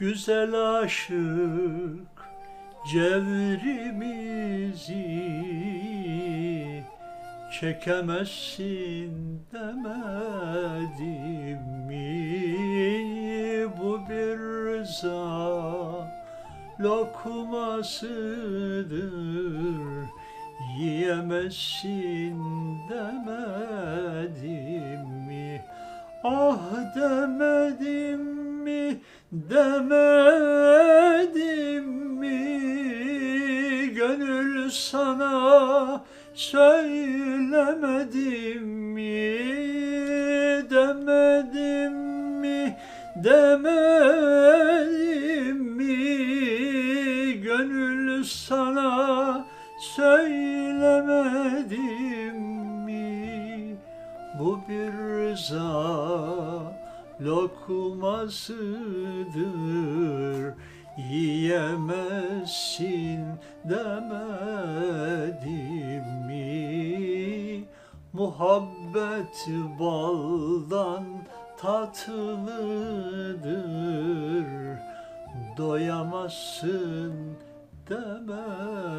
Güzel aşık cevrimizi çekemezsin demedim mi? Bu bir rıza lokmasıdır yiyemezsin demedim mi? Ah demedim mi, demedim mi? Gönül sana söylemedim mi? Demedim mi, demedim mi? Gönül sana söylemedim mi? Bu bir rıza lokmasıdır Yiyemezsin demedim mi? Muhabbet baldan tatlıdır Doyamazsın demedim